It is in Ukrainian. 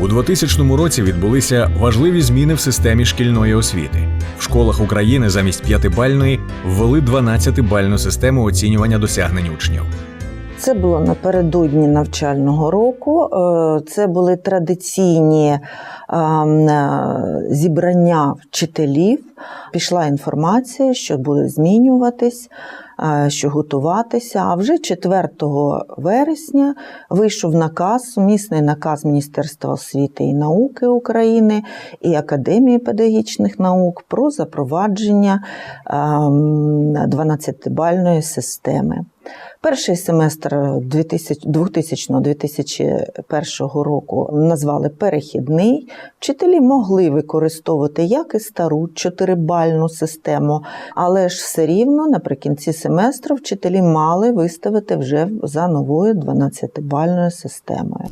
У 2000 році відбулися важливі зміни в системі шкільної освіти. В школах України замість п'ятибальної ввели 12-бальну систему оцінювання досягнень учнів. Це було напередодні навчального року. Е, Це були традиційні е, е, зібрання вчителів. Пішла інформація, що буде змінюватись, е, що готуватися. А вже 4 вересня вийшов наказ, сумісний наказ Міністерства освіти і науки України і Академії педагогічних наук про запровадження ем, 12-бальної системи. Перший семестр 2000-2001 року назвали перехідний. Вчителі могли використовувати як і стару чотирибальну систему, але ж все рівно наприкінці семестру вчителі мали виставити вже за новою 12-бальною системою.